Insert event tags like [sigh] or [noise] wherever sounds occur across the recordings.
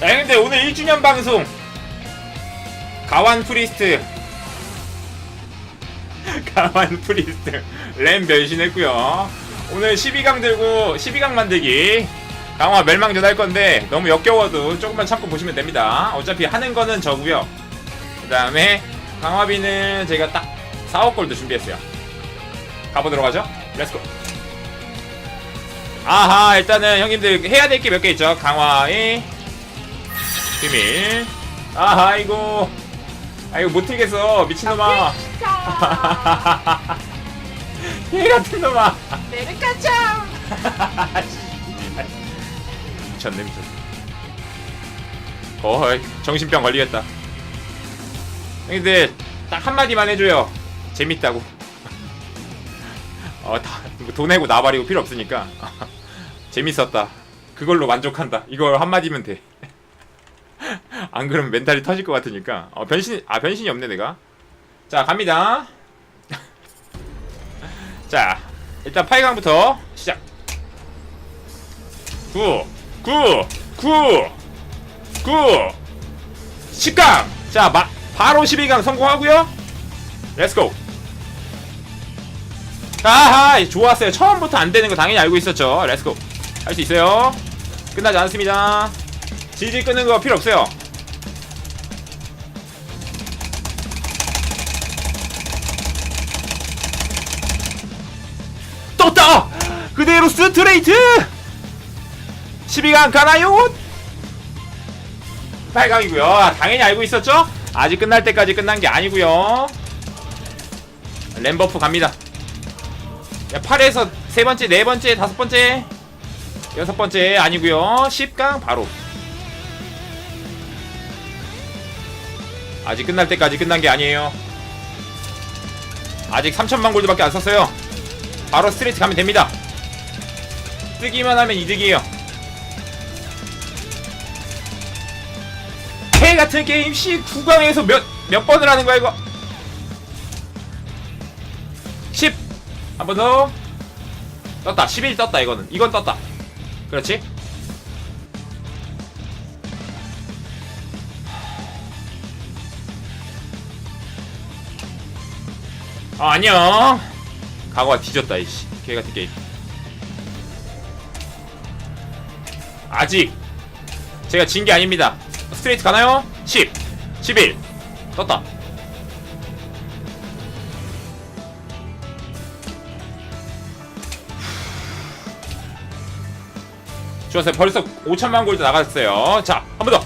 자 형님들 오늘 1주년 방송. 가완 프리스트. [laughs] 가완 프리스트. 램 변신했고요. 오늘 12강 들고 12강 만들기. 강화 멸망전 할 건데 너무 역겨워도 조금만 참고 보시면 됩니다. 어차피 하는 거는 저고요. 그 다음에 강화비는 제가 딱 4억 골도 준비했어요. 가보도록 하죠. 렛츠고 아하 일단은 형님들 해야 될 게 몇 개 있죠? 강화의 비밀 아하 아이고. 아이고 못 틀겠어. 미친놈아. [laughs] 개 같은 놈아. 내려가자. [laughs] 미쳤네 미쳤어 어이 정신병 걸리겠다. 형님들 딱 한마디만 해줘요. 재밌다고. [laughs] 어 다 돈 내고 나발이고 필요 없으니까. 재밌었다. 그걸로 만족한다. 이걸 한마디면 돼 안 그러면 멘탈이 터질 것 같으니까. 어 변신 아 변신이 없네 내가. 자 갑니다. [laughs] 자 일단 8강부터 시작. 9 9 9 9 10강! 자 마, 바로 12강 성공하고요. 렛츠고 아하 좋았어요. 처음부터 안 되는 거 당연히 알고 있었죠. 렛츠고 할 수 있어요. 끝나지 않습니다. 질질 끄는 거 필요 없어요 떴다 그대로 스트레이트 12강 가나요? 8강이고요. 아, 당연히 알고 있었죠? 아직 끝날 때까지 끝난 게 아니고요. 램버프 갑니다. 야, 8에서 세 번째, 네 번째, 다섯 번째, 여섯 번째 아니고요. 10강 바로. 아직 끝날 때까지 끝난 게 아니에요. 아직 3천만 골드밖에 안 썼어요. 바로 스트레이트 가면 됩니다. 뜨기만 하면 이득이에요. 개 같은 게임 씨 구강에서 몇, 몇 번을 하는 거야, 이거? 10! 한 번 더. 떴다. 11 떴다, 이거는. 이건 떴다. 그렇지? 아, 안녕. 과거가 뒤졌다, 이씨. 개 같은 게임. 아직 제가 진 게 아닙니다. 스트레이트 가나요? 10, 11 떴다. 좋았어요. 벌써 5천만 골드 나갔어요. 자, 한 번 더.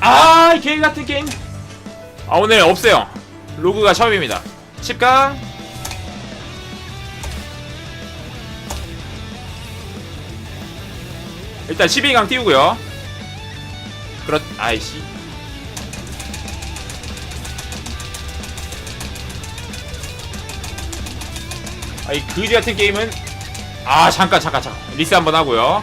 아, 이개 같은 게임. 아, 오늘 없어요. 로그가 처음입니다. 10강. 일단 12강 띄우고요. 그렇, 아이씨. 아이 그지 같은 게임은 아 잠깐 잠깐 잠깐 리스 한번 하고요.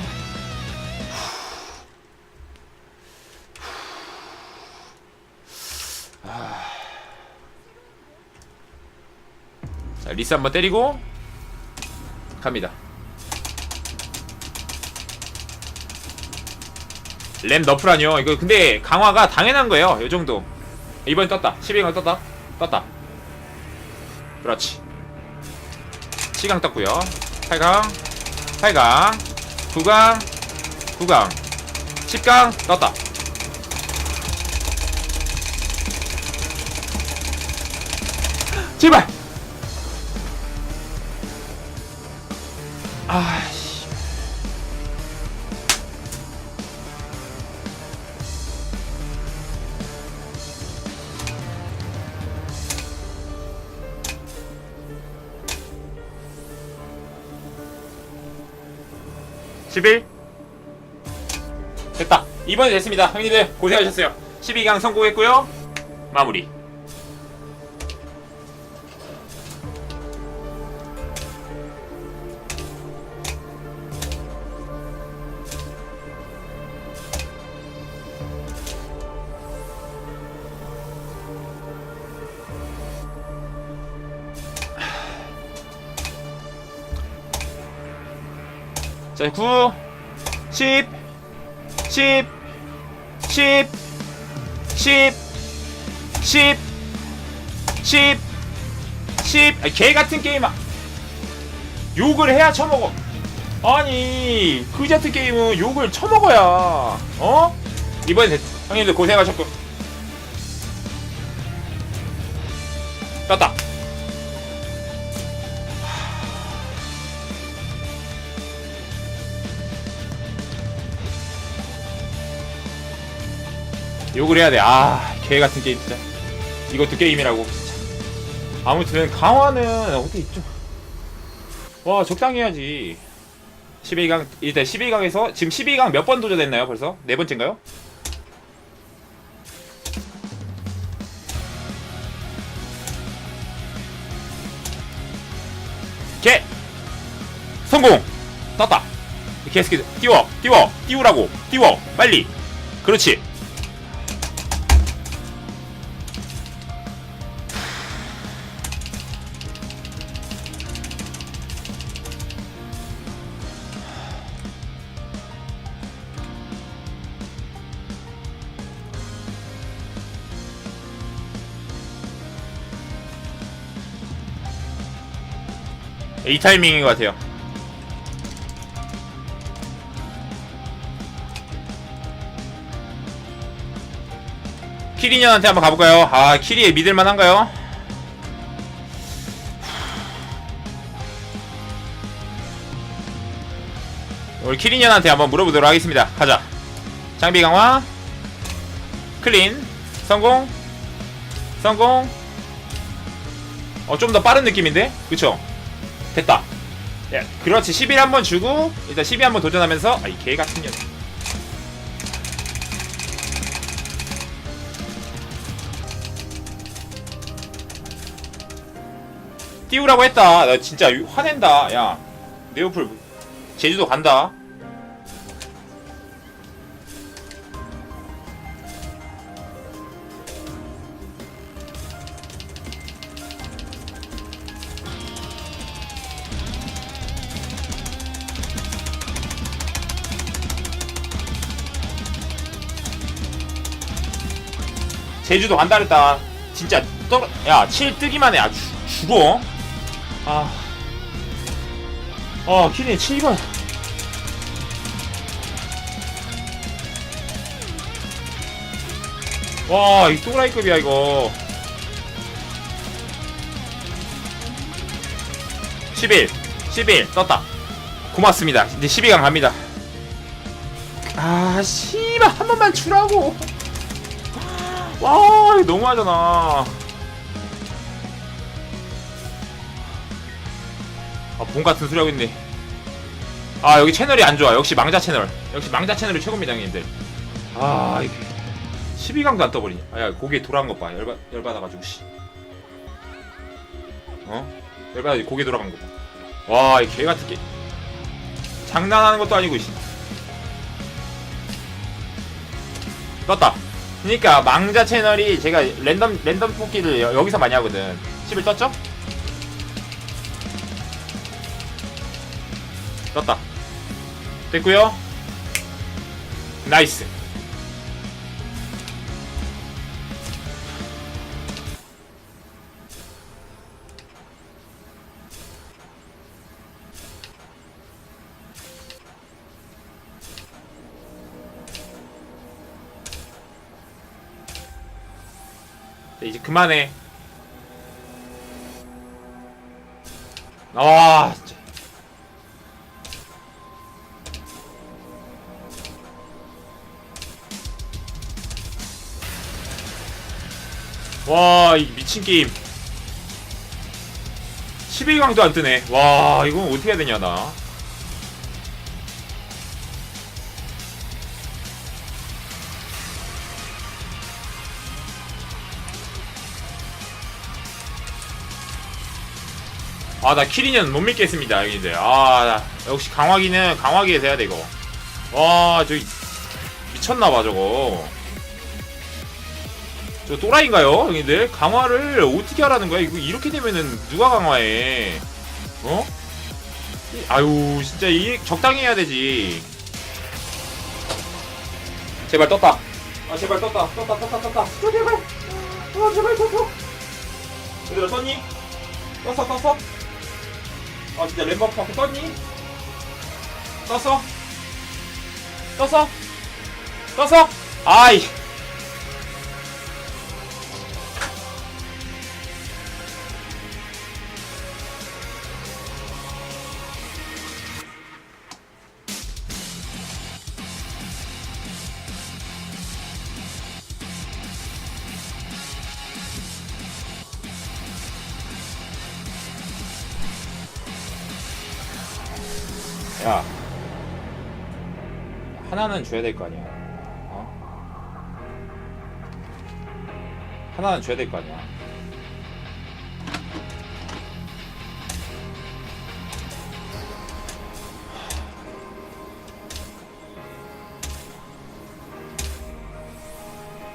자 리스 한번 때리고 갑니다. 램 너프라뇨. 이거 근데 강화가 당연한 거예요. 요 정도. 이번엔 떴다. 12강 떴다. 떴다. 그렇지. 7강 떴고요. 8강 8강 9강 9강 10강 떴다. 제발 아씨. (11) 됐다. 이번에 됐습니다. 형님들 고생하셨어요. 12강 성공했고요. 마무리 자, 9, 10, 10, 10, 10, 10, 10, 10. 아니, 개 같은 게임. 아- 욕을 해야 처먹어. 아니, 그지 같은 게임은 욕을 처먹어야. 어? 이번엔 됐, 형님들 고생하셨고. 욕을 해야 돼. 아, 개 같은 게임 진짜. 이것도 게임이라고. 아무튼 강화는 어디 좀. 와, 적당히 해야지. 12강 일단 12강에서 지금 12강 몇 번 도전했나요? 벌써 네 번째인가요? 개 성공 떴다 개스키 띄워 띄워 띄우라고 띄워 빨리 그렇지 이 타이밍인 것 같아요. 키리년한테 한번 가볼까요? 아, 키리에 믿을만한가요? 우리 키리년한테 한번 물어보도록 하겠습니다. 가자. 장비 강화, 클린, 성공, 성공. 어, 좀 더 빠른 느낌인데? 그쵸? 됐다. 예, 그렇지. 11 한번 주고 일단 12 한번 도전하면서 아, 이 개 같은 년. 띄우라고 했다. 나 진짜 화낸다. 야, 네오플 제주도 간다. 제주도 간다 그랬다. 진짜 떨어. 야, 7 뜨기만 해. 아, 죽- 죽어. 아. 어, 키니 7번. 와, 이 또라이급이야, 이거. 11. 11. 떴다. 고맙습니다. 이제 12강 갑니다. 아, 씨발, 한 번만 주라고. 와, 이거 너무하잖아. 아, 본 같은 소리 하고 있네. 아, 여기 채널이 안 좋아. 역시 망자 채널. 역시 망자 채널이 최고입니다, 형님들. 아, 이게 12강도 안 떠버리냐. 아, 야, 고개 돌아간 것 봐. 열받, 열받아가지고, 씨. 어? 열받아, 고개 돌아간 거 봐. 와, 이 개 같은 게. 장난하는 것도 아니고, 씨. 떴다. 그러니까 망자 채널이 제가 랜덤 랜덤 뽑기를 여, 여기서 많이 하거든. 10일 떴죠? 떴다. 됐고요. 나이스. 그만해. 아. 와, 이 미친 게임. 12강도 안 뜨네. 와, 이건 어떻게 해야 되냐, 나. 아, 나 키리는 못 믿겠습니다, 여기들. 아, 나 역시 강화기는 강화기에서 해야 돼, 이거. 와, 저기, 미쳤나봐, 저거. 저 또라이인가요, 형님들? 강화를 어떻게 하라는 거야? 이거 이렇게 되면은 누가 강화해? 어? 이- 아유 진짜 이 적당히 해야 되지 제발 떴다 아 제발 떴다 떴다 떴다 떴다 어, 제발 아 제발 떴어 얘들아 떴니? 떴어 떴어? 아 진짜 램버프 앞에 떴니? 떴어? 떴어? 떴어? 아이 야. 하나는 줘야 될 거 아니야. 어? 하나는 줘야 될 거 아니야.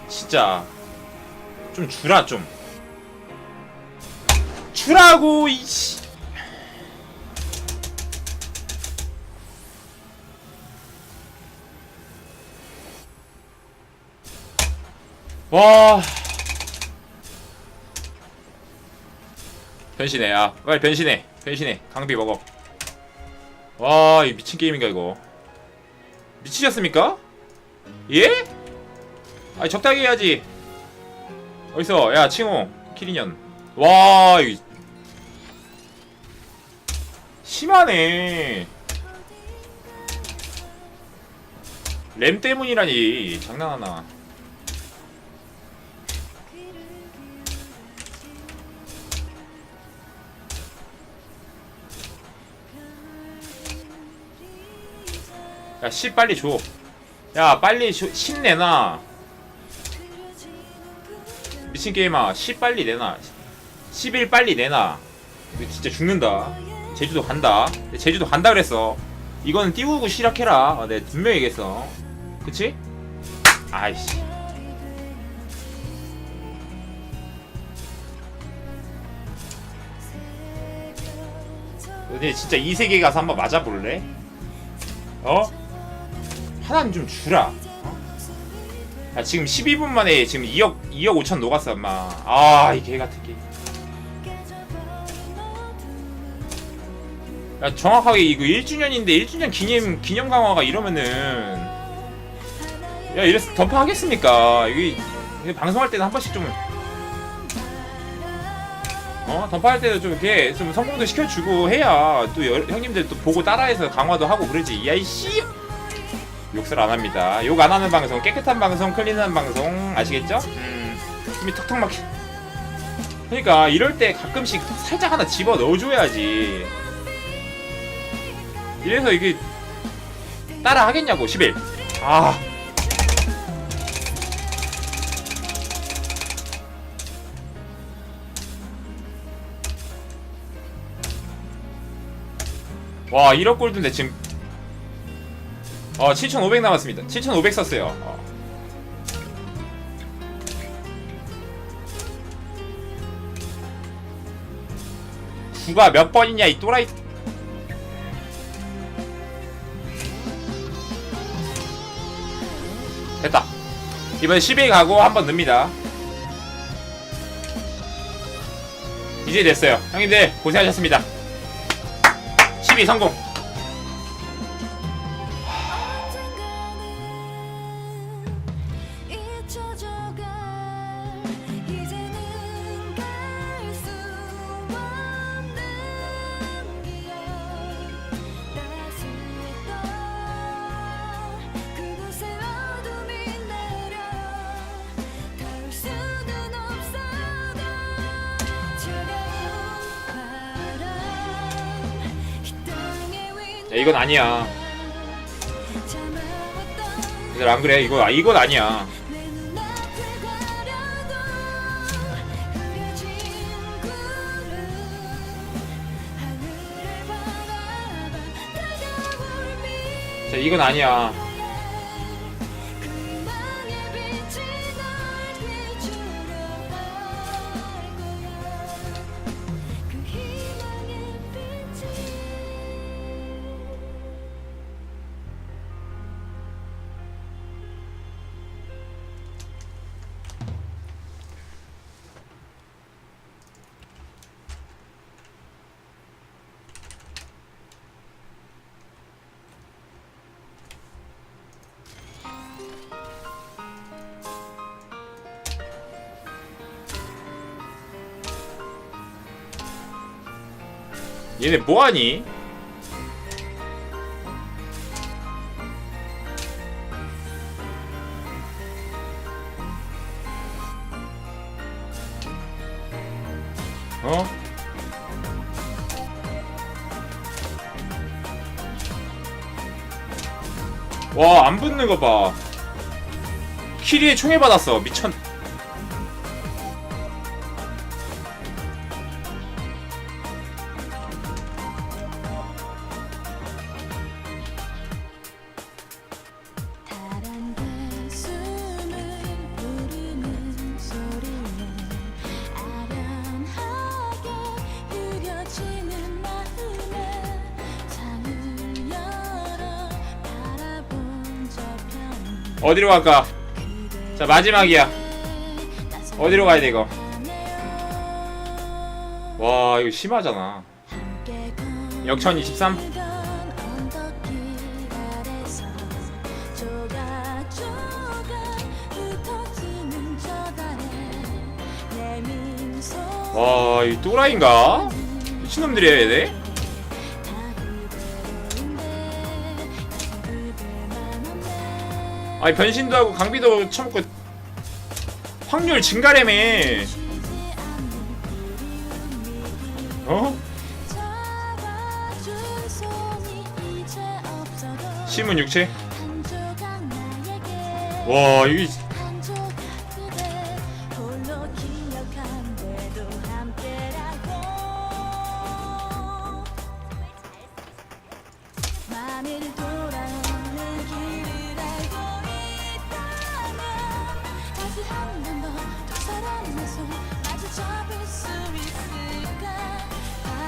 진짜 좀 주라 좀. 주라고 이씨 와. 변신해. 야 빨리 변신해. 변신해. 강비 먹어. 와 이 미친 게임인가 이거? 미치셨습니까? 예? 아니 적당히 해야지. 어딨어 야 칭호. 키리년. 와 이거 심하네. 램 때문이라니. 장난하나 야, 10 빨리 줘. 야, 빨리 줘. 10 내놔. 미친 게임아, 10 빨리 내놔. 11 빨리 내놔. 진짜 죽는다. 제주도 간다. 제주도 간다 그랬어. 이거는 띄우고 시작해라. 어, 내가 분명히 얘기했어. 그치? 아이씨. 너네 진짜 이 세계 가서 한번 맞아볼래? 어? 하나는 좀 주라. 어? 야, 지금 12분 만에 지금 2억 2억 5천 녹았어, 엄마. 아, 이 개 같은 게. 야, 정확하게 이거 1주년인데 1주년 기념 기념 강화가 이러면은 야, 이래서 던파 하겠습니까? 이게, 이게 방송할 때는 한 번씩 좀 어? 던파할 때도 좀 이렇게 좀 성공도 시켜주고 해야 또 여- 형님들 또 보고 따라해서 강화도 하고 그러지. 야, 이씨! 욕설 안 합니다. 욕 안 하는 방송, 깨끗한 방송, 클린한 방송, 아시겠죠? 음, 힘이 턱턱 막히. 그러니까 이럴 때 가끔씩 살짝 하나 집어 넣어줘야지. 이래서 이게 따라 하겠냐고, 11. 아. 와 1억 골드인데 지금 어 7,500 남았습니다. 7,500 썼어요. 어. 구가 몇 번이냐 이 또라이. 됐다. 이번에 12 가고 한번 넣습니다. 이제 됐어요. 형님들 고생하셨습니다. 12 성공 이건 아니야. 얘들 안 그래? 이거 아, 이건 아니야. 자 이건 아니야 얘네 뭐하니? 어? 와, 안 붙는 거 봐. 키리에 총에 받았어. 미쳤. 어디로 갈까? 자, 마지막이야. 어디로 가야 돼, 이거? 와, 이거 심하잖아. 역천 23? 와, 이 또라이인가? 미친놈들이야, 얘네? 아니, 변신도 하고 강비도 처먹고 확률 증가래며. 어? 심은 육체? 와, 이게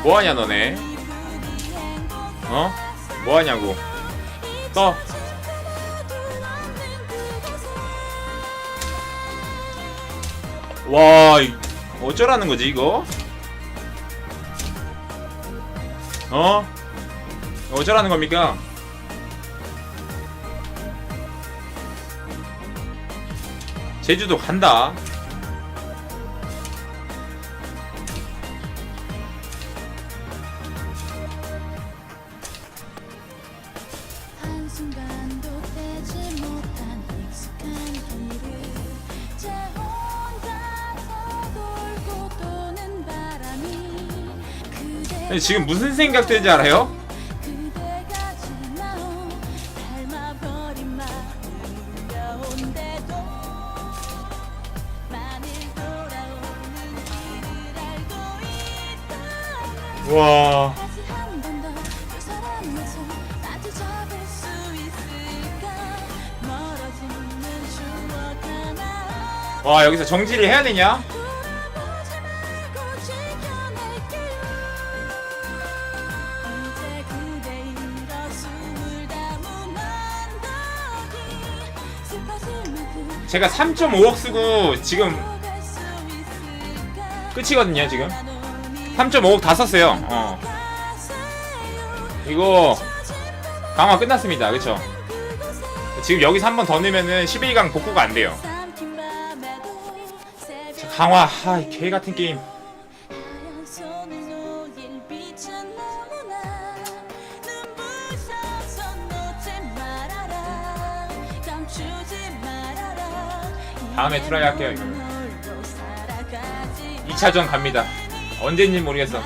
뭐하냐, 너네? 어? 뭐하냐고. 떠. 와, 이- 어쩌라는 거지, 이거? 어? 어쩌라는 겁니까? 제주도 간다. 마주 잡을 수 있을까 멀어지는 추억 하나 와, 여기서 정지를 해야 되냐? 제가 3.5억 쓰고 지금 끝이거든요, 지금. 3.5억 다 썼어요. 어. 이거 강화 끝났습니다. 그쵸? 지금 여기서 한 번 더 넣으면은 11강 복구가 안 돼요. 자, 강화, 하, 이개 같은 게임. 다음에 트라이 할게요, 이거. 홀로 살아가지 2차전 갑니다. 언제인지 모르겠어.